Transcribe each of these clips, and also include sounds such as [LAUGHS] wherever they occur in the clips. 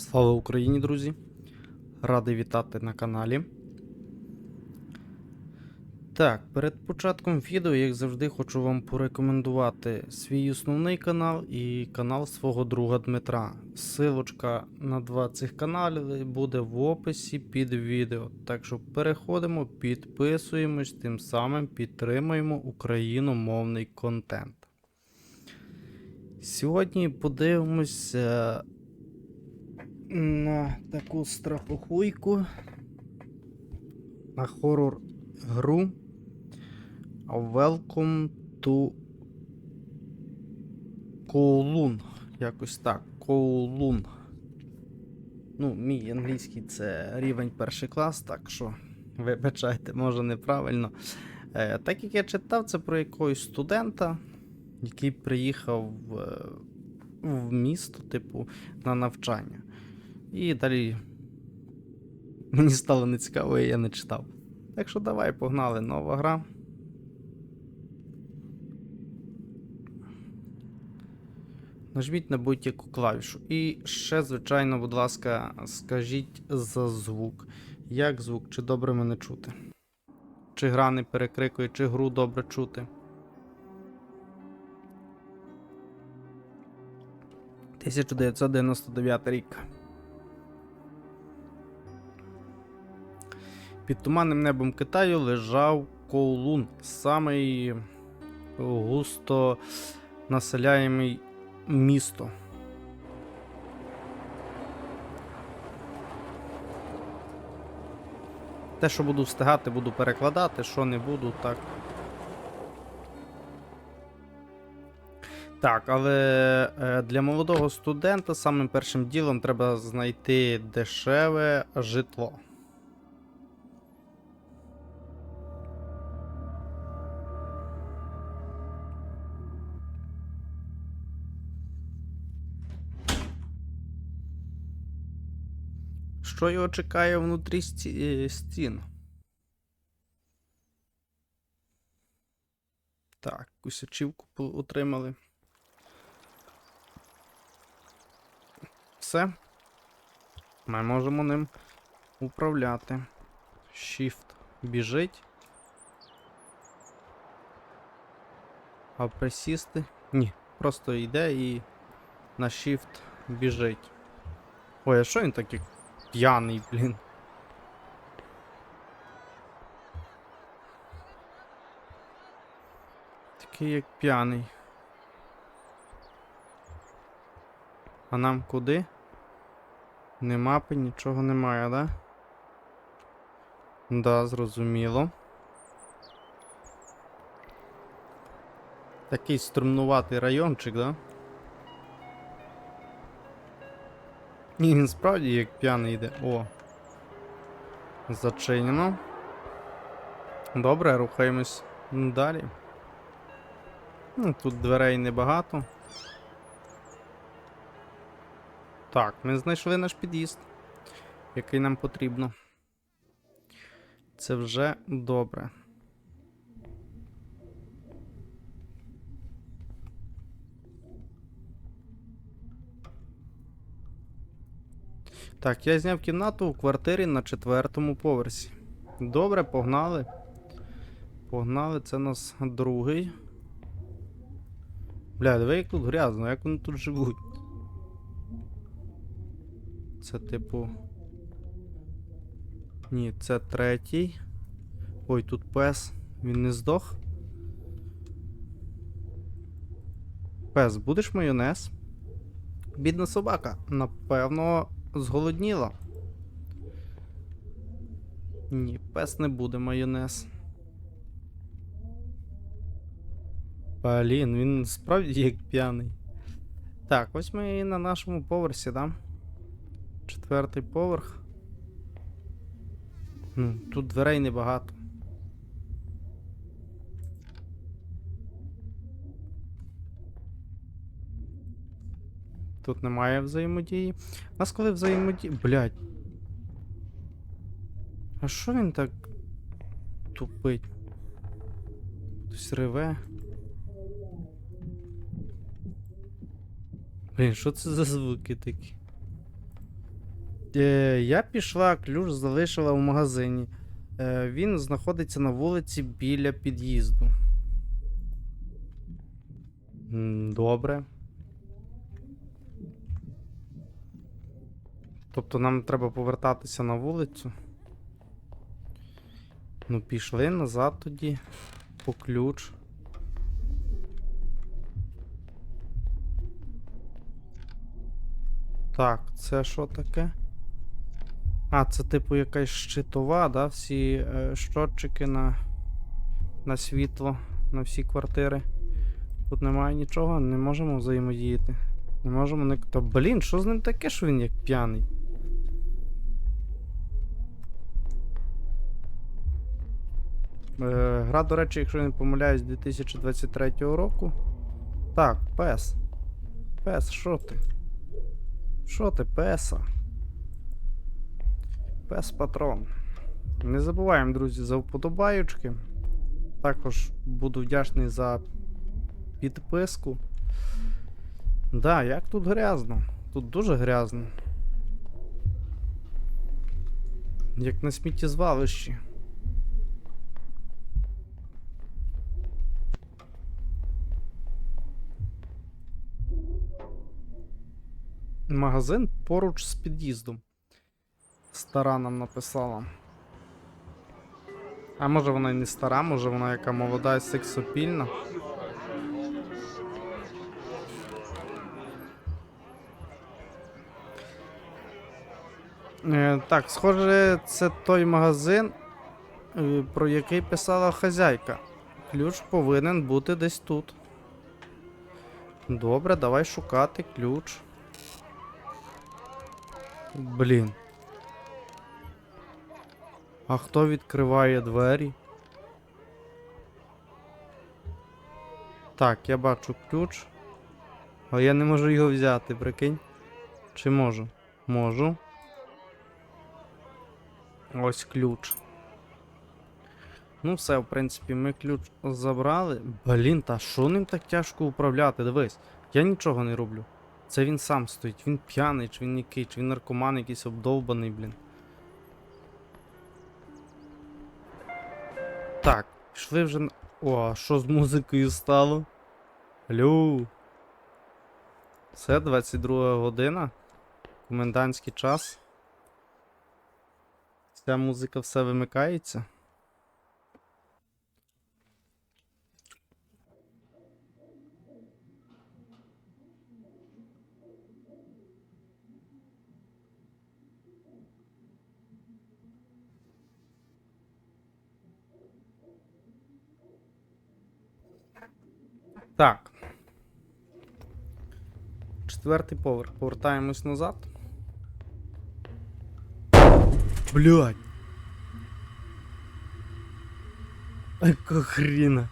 Слава Україні, друзі! Радий вітати на каналі. Так, перед початком відео, як завжди, хочу вам порекомендувати свій основний канал і канал свого друга Дмитра. Силочка на два цих канали буде в описі під відео. Так що переходимо, підписуємось, тим самим підтримуємо україномовний контент. Сьогодні подивимося на таку страхохуйку, на хорор гру Welcome to Kowloon. Якось так. Kowloon. Ну, мій англійський це рівень перший клас, так що вибачайте, може неправильно. Е, так як я читав, це про якогось студента, який приїхав в, в місто, типу, на навчання. І далі мені стало нецікаво, і я не читав. Так що давай, погнали, нова гра. Нажміть на будь-яку клавішу. І ще, звичайно, будь ласка, скажіть за звук. Як звук, чи добре мене чути? Чи гра не перекрикує, чи гру добре чути? 1999 рік. Під туманним небом Китаю лежав Коулун, самий густо населяємий місто. Те, що буду встигати, буду перекладати, що не буду, так. Так, але е, для молодого студента самим першим ділом треба знайти дешеве житло. Що його чекає внутрі е, стін? Так, якусь ачівку отримали. Все. Ми можемо ним управляти. Shift біжить. А присісти? Ні, просто йде і на Shift біжить. Ой, а що він такий п'яний, блін? Такий як п'яний. А нам куди? Ні мапи, нічого немає, да? Да, зрозуміло. Такий струмнуватий райончик, да? Ні, він справді як п'яний йде. О. Зачинено. Добре, рухаємось далі. Ну, тут дверей небагато. Так, ми знайшли наш під'їзд, який нам потрібно. Це вже добре. Так, я зняв кімнату у квартирі на четвертому поверсі. Добре, погнали. Погнали, це нас другий. Бля, диви, як тут грязно, як вони тут живуть. Це типу. Ні, це третій. Ой, тут пес. Він не здох. Пес, будеш майонез? Бідна собака, напевно, зголодніла. Ні, пес не буде майонез. Блін, він справді як п'яний. Так, ось ми і на нашому поверсі, да? Четвертий поверх. Ну, тут дверей небагато. Тут немає взаємодії. У нас коли взаємодії. Блять. А що він так тупить? Хтось реве. Блін, що це за звуки такі? Е, я пішла, ключ залишила в магазині. Е, він знаходиться на вулиці біля під'їзду. Добре. Тобто нам треба повертатися на вулицю. Ну, пішли назад тоді. По ключ. Так, це що таке? А, це типу якась щитова, да? Всі е, щотчики на, на світло, на всі квартири. Тут немає нічого, не можемо взаємодіяти. Не можемо не. Та блін, що з ним таке, що він як п'яний? Гра, до речі, якщо я не помиляюсь, 2023 року. Так, пес. Пес, що ти? Що ти, песа? Пес патрон. Не забуваємо, друзі, за вподобаючки. Також буду вдячний за підписку. Да, як тут грязно. Тут дуже грязно. Як на сміттєзвалищі. Магазин поруч з під'їздом. Стара нам написала. А може вона і не стара, може вона яка молода і сексопільна. Е, так, схоже, це той магазин, е, про який писала хазяйка. Ключ повинен бути десь тут. Добре, давай шукати ключ. Блін. А хто відкриває двері? Так, я бачу ключ. А я не можу його взяти, прикинь. Чи можу? Можу. Ось ключ. Ну, все, в принципі, ми ключ забрали. Блін, та що ним так тяжко управляти? Дивись, я нічого не роблю. Це він сам стоїть. Він п'яний, чи він який, чи він наркоман якийсь обдовбаний, блін. Так, пішли вже. на- О, а що з музикою стало? Алло. Це 22 година. Комендантський час. Ця музика все вимикається. Так. Четвертий поверх. Повертаємось назад. Блядь. Яка хріна.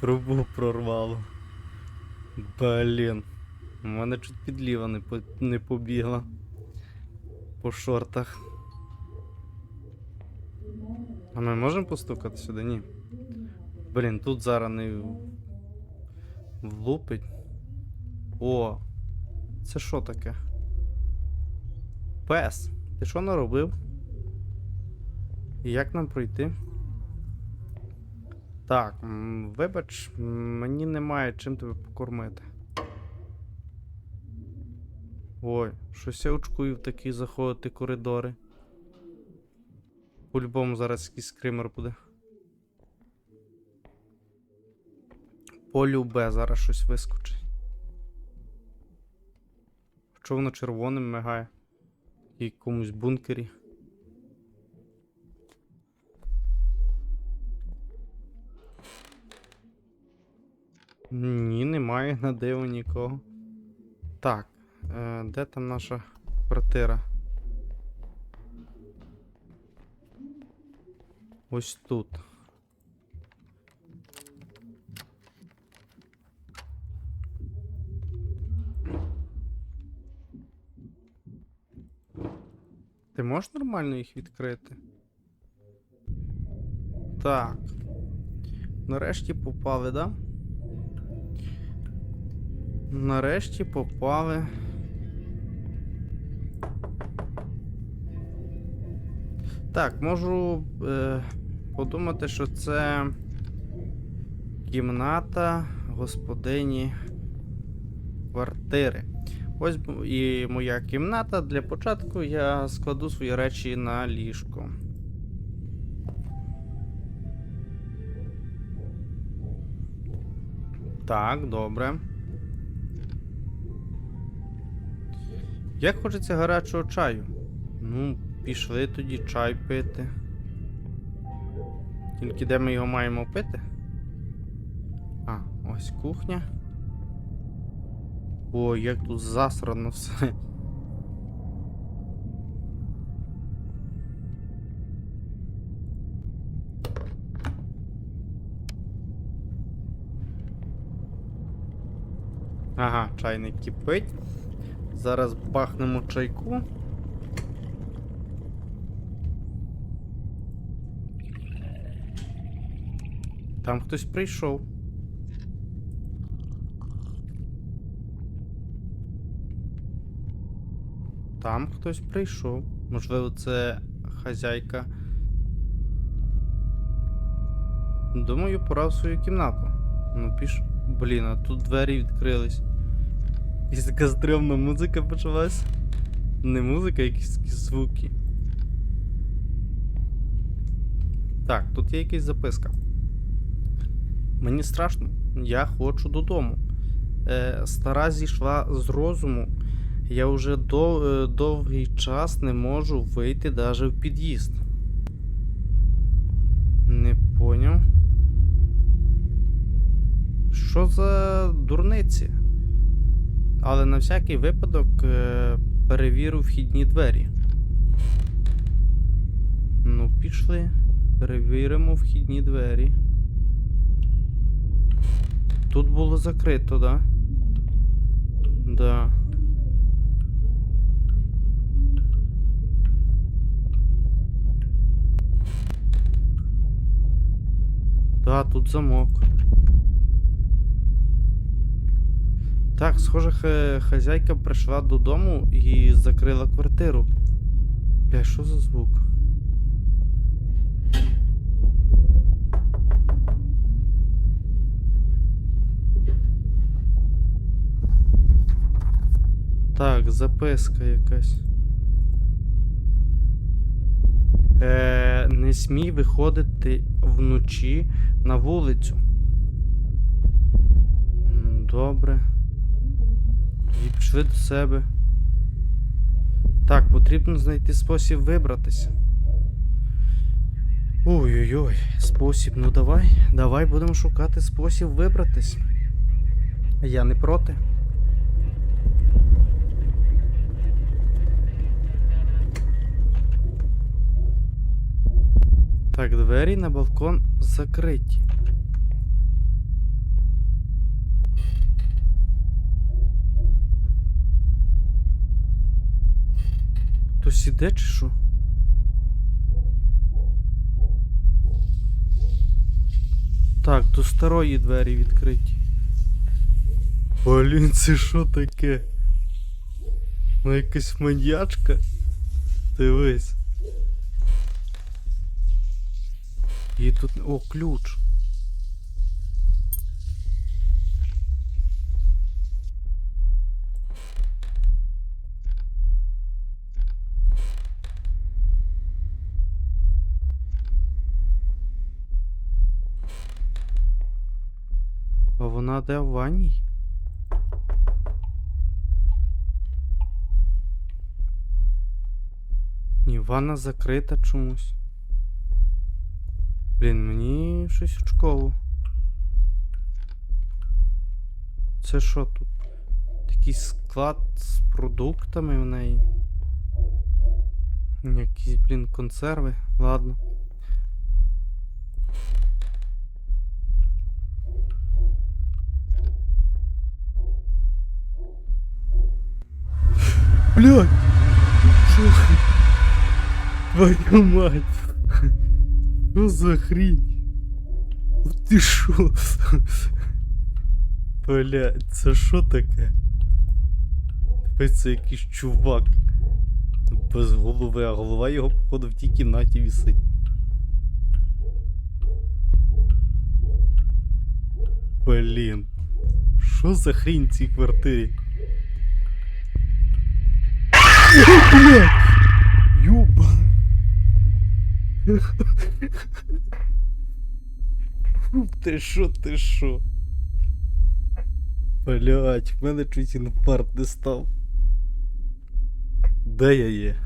Трубу прорвало. Блін. У мене чуть підліва не побігла. По шортах. А ми можемо постукати сюди? Ні. Блін, тут зараз не влупить. О, це що таке? Пес, ти що наробив? І як нам пройти? Так, вибач, мені немає чим тебе покормити. Ой, щось я очкую в такі заходити коридори. По-любому зараз якийсь скример буде. Полюбе зараз щось вискочить. Що воно червоним мигає? В якомусь бункері. Ні, немає на диво нікого. Так, е, де там наша квартира? Ось тут. Ти можеш нормально їх відкрити? Так. Нарешті попали, да? Нарешті попали. Так, можу е, подумати, що це кімната господині квартири. Ось і моя кімната. Для початку я складу свої речі на ліжко. Так, добре. Як хочеться гарячого чаю? Ну, пішли тоді чай пити. Тільки де ми його маємо пити? А, ось кухня. Ой, як тут засрано все. Ага, чайник кипить. Зараз бахнемо чайку. Там хтось прийшов. Там хтось прийшов. Можливо, це хазяйка. Думаю, пора в свою кімнату. Ну, піш. Блін, а тут двері відкрились. Якась така стрьомна музика почалась. Не музика, а якісь звуки. Так, тут є якась записка. Мені страшно, я хочу додому. Е, стара зійшла з розуму. Я вже дов, е, довгий час не можу вийти навіть в під'їзд. Не поняв. Що за дурниці? Але на всякий випадок е, перевірю вхідні двері. Ну, пішли. Перевіримо вхідні двері. Тут було закрито, да? Да. Да, тут замок. Так, схоже, ха- хазяйка прийшла додому і закрила квартиру. Бля, що за звук? Так, записка якась. Е, не смій виходити вночі на вулицю. Добре. І до себе. Так, потрібно знайти спосіб вибратися. Ой-ой-ой, спосіб, ну давай, давай будемо шукати спосіб вибратись. Я не проти. Так, двері на балкон закриті. Хтось іде чи що? Так, до старої двері відкриті. Блін, це що таке? Ну якась маньячка. Дивись. І тут. О, ключ. А вона де в ванній? Ні, ванна закрита чомусь. Блін, мені щось очково. Це що тут? Такий склад з продуктами в неї. Якісь, блін, консерви. Ладно. Блядь! Твою мать! Що за хрінь? Ти шо? Бля, це що таке? Тепер це якийсь чувак. Без голови, а голова його, походу, в тій кімнаті вісить. Блін. Що за хрінь в цій квартирі? Блядь! [LAUGHS] Ти що, ти що? Блять, в мене чуть інфаркт не став. Де я є?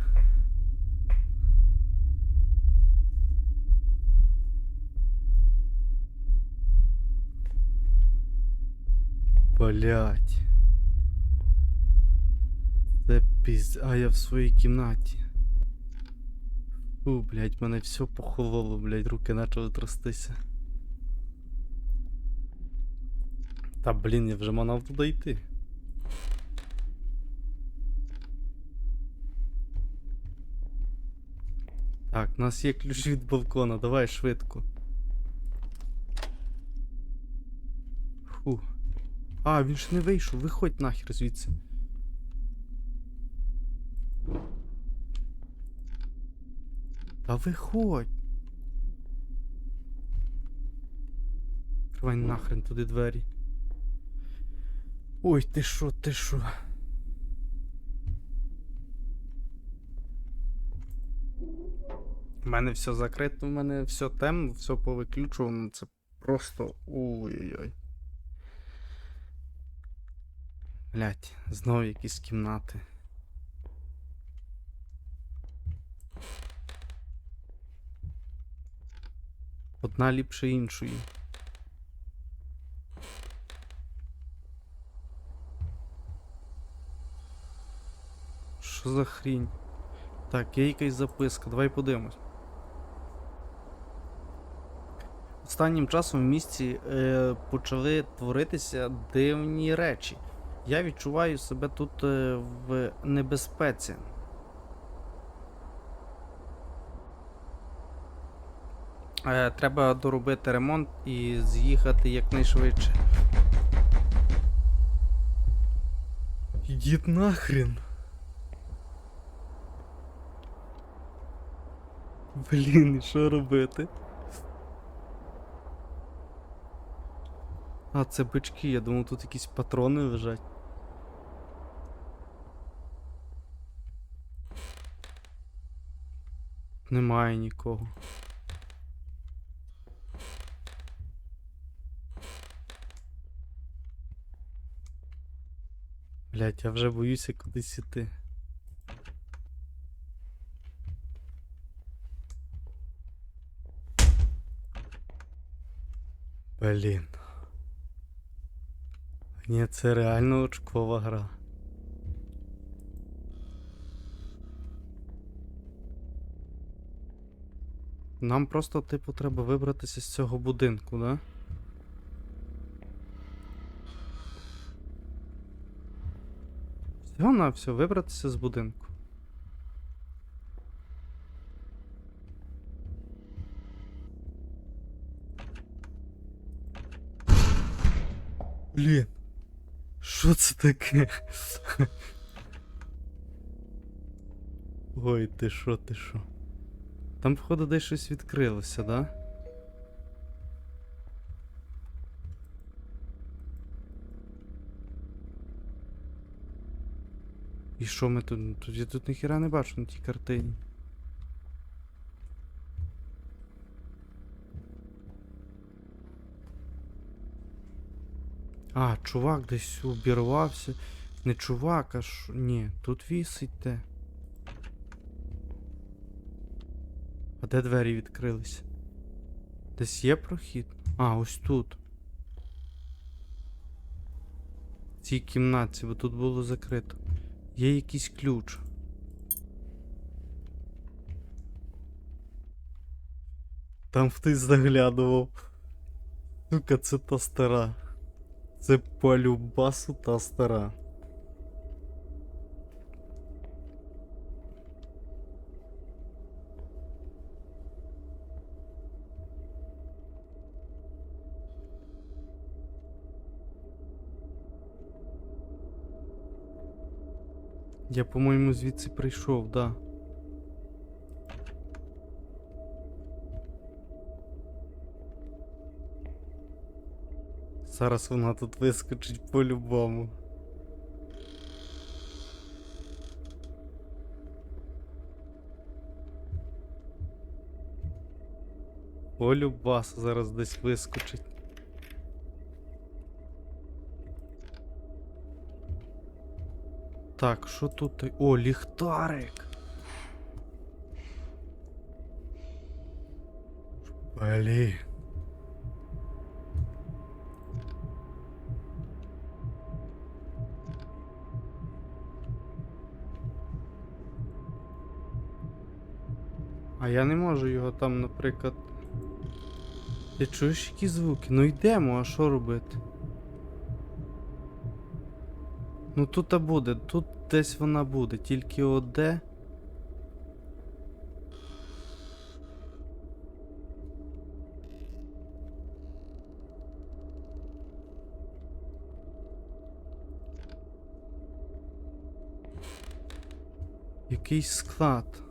Блять. Це пізд... А я в своїй кімнаті. Фу, блять, мене все похололо, блять, руки почали трястися. Та блін, я вже мав туди йти. Так, у нас є ключ від балкона, давай швидко. Фу. А, він ж не вийшов, виходь нахер звідси. Та виходь. Відкривай нахрен туди двері. Ой, ти що, ти що? У мене все закрито, у мене все темно, все повиключувано, це просто ой-ой-ой. Блять, знову якісь кімнати. Одна ліпше іншої. Що за хрінь? Так, є якась записка, давай подивимось. Останнім часом в місті е, почали творитися дивні речі. Я відчуваю себе тут е, в небезпеці. Треба доробити ремонт і з'їхати якнайшвидше. Ідіть нахрен. Блін, що робити? А, це бички, я думав, тут якісь патрони лежать. Немає нікого. Блять, я вже боюся кудись іти. Блін. Ні, це реально очкова гра. Нам просто, типу, треба вибратися з цього будинку, да? Всього на все, вибратися з будинку. Блін. Що це таке? Ой, ти що, ти що? Там, походу, десь щось відкрилося, да? І що ми тут? Тут я тут ніхіра не бачу на тій картині. А, чувак десь обірвався. Не чувак, а ш... Ні, тут вісить те. А де двері відкрилися? Десь є прохід? А, ось тут. В цій кімнаті, бо тут було закрито. Є якийсь ключ. Там хтось заглядував. Сука, це та стара. Це по любасу та стара. Я, по-моєму, звідси прийшов, да. Зараз вона тут вискочить по-любому. Полюбас зараз десь вискочить. Так, що тут? О, ліхтарик. Блін. А я не можу його там, наприклад. Ти чуєш які звуки? Ну йдемо, а що робити? Ну тут та буде, тут десь вона буде, тільки от де. Якийсь склад.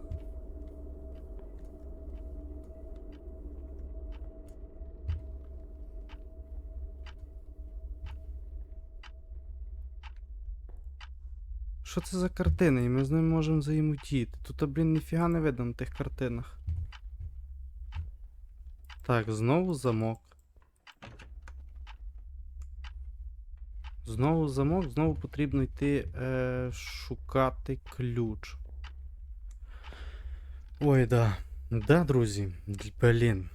Що це за картини? І ми з ним можемо взаємодіяти. Тут, блін, ніфіга не видно на тих картинах. Так, знову замок. Знову замок, знову потрібно йти е, шукати ключ. Ой, да. Да, друзі. Блін.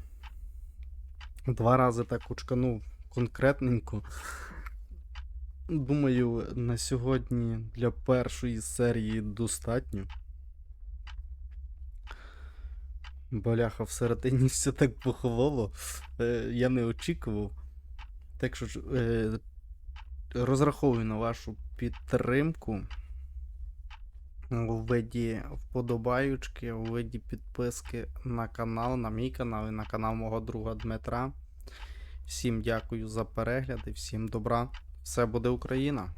Два рази так учканув конкретненько. Думаю, на сьогодні для першої серії достатньо. Боляха всередині [LAUGHS] все так похололо. Е, я не очікував. Так що е, розраховую на вашу підтримку у виді вподобаючки, у виді підписки на канал, на мій канал і на канал мого друга Дмитра. Всім дякую за перегляди, всім добра. Все буде Україна!